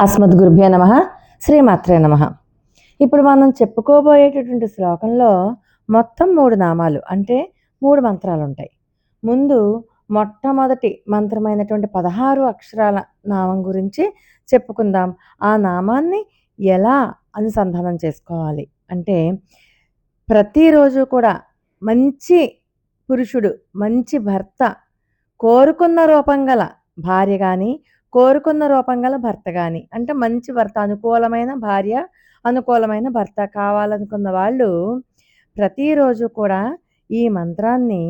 అస్మద్గురుభ్యో నమ శ్రీమాత్రే నమ. ఇప్పుడు మనం చెప్పుకోబోయేటటువంటి శ్లోకంలో మొత్తం మూడు నామాలు అంటే మూడు మంత్రాలు ఉంటాయి ముందు మొట్టమొదటి మంత్రమైనటువంటి పదహారు అక్షరాల నామం గురించి చెప్పుకుందాం. ఆ నామాన్ని ఎలా అనుసంధానం చేసుకోవాలి? అంటే ప్రతిరోజు కూడా మంచి పురుషుడు మంచి భర్త కోరుకున్న రూపం గల భార్య కానీ కోరుకున్న రూపం గల భర్త కానీ అంటే మంచి భర్త అనుకూలమైన భార్య అనుకూలమైన భర్త కావాలనుకున్న వాళ్ళు ప్రతిరోజు కూడా ఈ మంత్రాన్ని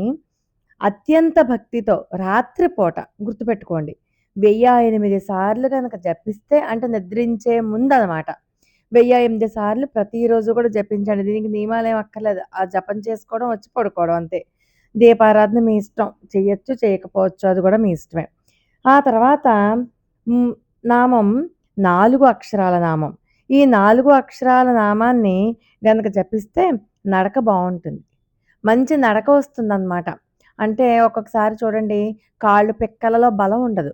అత్యంత భక్తితో రాత్రిపూట గుర్తుపెట్టుకోండి. వెయ్యి ఎనిమిది సార్లు కనుక జపిస్తే అంటే నిద్రించే ముందు అనమాట వెయ్యి ఎనిమిది సార్లు ప్రతిరోజు కూడా జపించండి. దీనికి నియమాలు ఏం అక్కర్లేదు. ఆ జపం చేసుకోవడం వచ్చి పడుకోవడం అంతే. దీపారాధన మీ ఇష్టం. చేయొచ్చు చేయకపోవచ్చు అది కూడా మీ ఇష్టమే. ఆ తర్వాత నామం నాలుగు అక్షరాల నామం. ఈ నాలుగు అక్షరాల నామాన్ని గనక జపిస్తే నడక బాగుంటుంది మంచి నడక వస్తుందన్నమాట. అంటే ఒక్కొక్కసారి చూడండి కాళ్ళు పిక్కలలో బలం ఉండదు.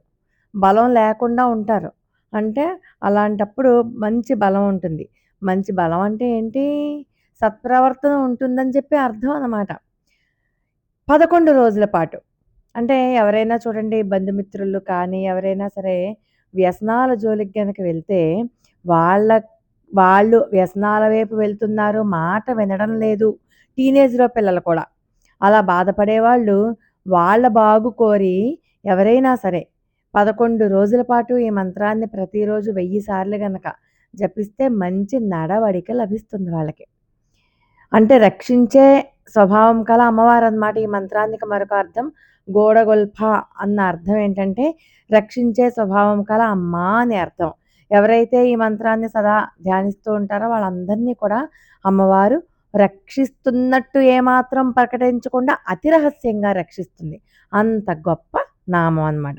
బలం లేకుండా ఉంటారు. అంటే అలాంటప్పుడు మంచి బలం ఉంటుంది. మంచి బలం అంటే ఏంటి? సత్ప్రవర్తన ఉంటుందని చెప్పి అర్థం అన్నమాట. పదకొండు రోజుల పాటు అంటే ఎవరైనా చూడండి బంధుమిత్రులు కానీ ఎవరైనా సరే వ్యసనాల జోలికి గనక వెళ్తే వాళ్ళ వాళ్ళు వ్యసనాల వైపు వెళ్తున్నారు మాట వినడం లేదు టీనేజ్లో పిల్లలు కూడా. అలా బాధపడే వాళ్ళు వాళ్ళ బాగు కోరి ఎవరైనా సరే పదకొండు రోజుల పాటు ఈ మంత్రాన్ని ప్రతిరోజు వెయ్యి సార్లు గనక జపిస్తే మంచి నడవడిక లభిస్తుంది వాళ్ళకి. అంటే రక్షించే స్వభావం కల అమ్మవారు అన్నమాట ఈ మంత్రానికి మరొక అర్థం. గోడగొల్ప అన్న అర్థం ఏంటంటే రక్షించే స్వభావం కల అమ్మ అని అర్థం. ఎవరైతే ఈ మంత్రాన్ని సదా ధ్యానిస్తూ ఉంటారో వాళ్ళందరినీ కూడా అమ్మవారు రక్షిస్తున్నట్టు ఏమాత్రం ప్రకటించకుండా అతి రహస్యంగా రక్షిస్తుంది. అంత గొప్ప నామం అన్నమాట.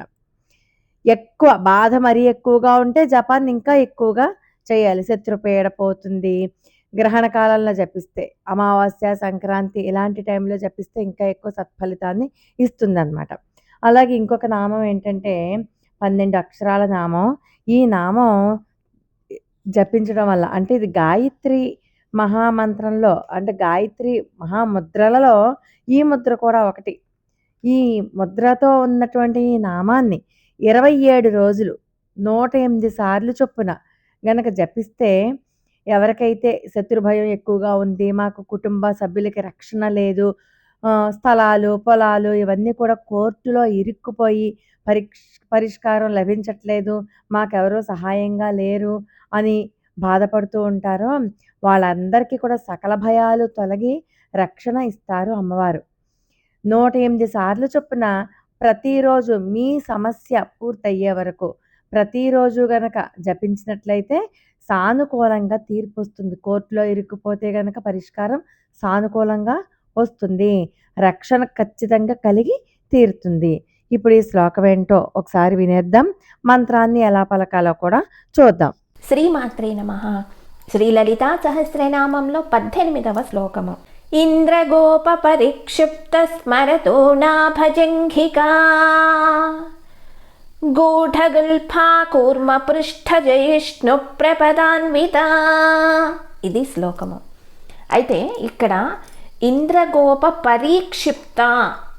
ఎక్కువ బాధ మరీ ఎక్కువగా ఉంటే జపాన్ని ఇంకా ఎక్కువగా చేయాలి. శత్రుపీడ పోతుంది. గ్రహణ కాలంలో జపిస్తే అమావాస్య సంక్రాంతి ఇలాంటి టైంలో జపిస్తే ఇంకా ఎక్కువ సత్ఫలితాన్ని ఇస్తుందన్నమాట. అలాగే ఇంకొక నామం ఏంటంటే పన్నెండు అక్షరాల నామం. ఈ నామం జపించడం వల్ల అంటే ఇది గాయత్రి మహామంత్రంలో అంటే గాయత్రి మహాముద్రలలో ఈ ముద్ర కూడా ఒకటి. ఈ ముద్రతో ఉన్నటువంటి ఈ నామాన్ని ఇరవై ఏడు రోజులు నూట ఎనిమిది సార్లు చొప్పున గనక జపిస్తే ఎవరికైతే శత్రు భయం ఎక్కువగా ఉంది మాకు కుటుంబ సభ్యులకి రక్షణ లేదు స్థలాలు పొలాలు ఇవన్నీ కూడా కోర్టులో ఇరుక్కుపోయి పరిష్ పరిష్కారం లభించట్లేదు మాకెవరూ సహాయంగా లేరు అని బాధపడుతూ ఉంటారో. వాళ్ళందరికీ కూడా సకల భయాలు తొలగి రక్షణ ఇస్తారు అమ్మవారు. నూట ఎనిమిది సార్లు చొప్పున ప్రతిరోజు మీ సమస్య పూర్తయ్యే వరకు ప్రతిరోజు గనక జపించినట్లయితే సానుకూలంగా తీర్పు వస్తుంది కోర్టులో ఇరుక్కుపోతే గనక పరిష్కారం సానుకూలంగా వస్తుంది. రక్షణ ఖచ్చితంగా కలిగి తీరుతుంది. ఇప్పుడు ఈ శ్లోకం ఏంటో ఒకసారి వినేద్దాం. మంత్రాన్ని ఎలా పలకాలో కూడా చూద్దాం. శ్రీమాత్రే నమ. శ్రీలలితా సహస్రనామంలో పద్దెనిమిదవ శ్లోకము. ఇంద్రగోప పరిక్షిప్త స్మరతో నాభజంఘికా. కూర్మ పృష్ఠ జయిష్ణు ప్రపదాన్విత. ఇది శ్లోకము. అయితే ఇక్కడ ఇంద్రగోప పరీక్షిప్త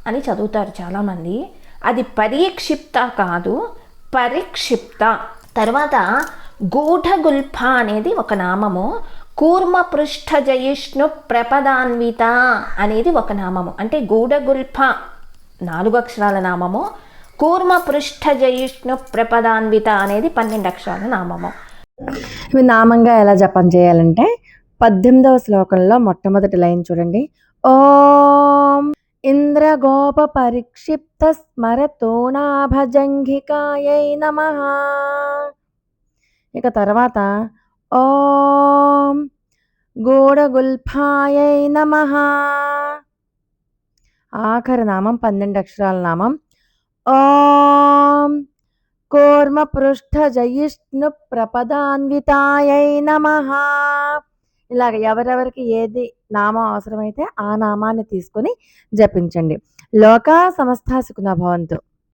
అని చదువుతారు చాలామంది. అది పరీక్షిప్త కాదు పరిక్షిప్త. తర్వాత గూఢగుల్ఫ అనేది ఒక నామము కూర్మ పృష్ఠ జయిష్ణు ప్రపదాన్విత అనేది ఒక నామము. అంటే గూఢగుల్ఫ నాలుగు అక్షరాల నామము కూర్మ పృష్ఠ జయిష్ణు ప్రపదాన్విత అనేది పన్నెండు అక్షరాల నామము. ఇవి నామంగా ఎలా జపం చేయాలంటే పద్దెనిమిదవ శ్లోకంలో మొట్టమొదటి లైన్ చూడండి. ఓం ఇంద్రగోప పరిక్షిప్త స్మరతోనాభజంఘికాయై నమ. ఇక తర్వాత ఓం గూఢగుల్ఫాయై నమ. ఆఖరి నామం పన్నెండు అక్షరాల నామం ఓం కూర్మ పృష్ఠ జయిష్ణు ప్రపదాన్వితాయై నమ. ఇలాగ ఎవరెవరికి ఏది నామం అవసరమైతే ఆ నామాన్ని తీసుకొని జపించండి. లోకా సమస్త సుఖన భవంతు.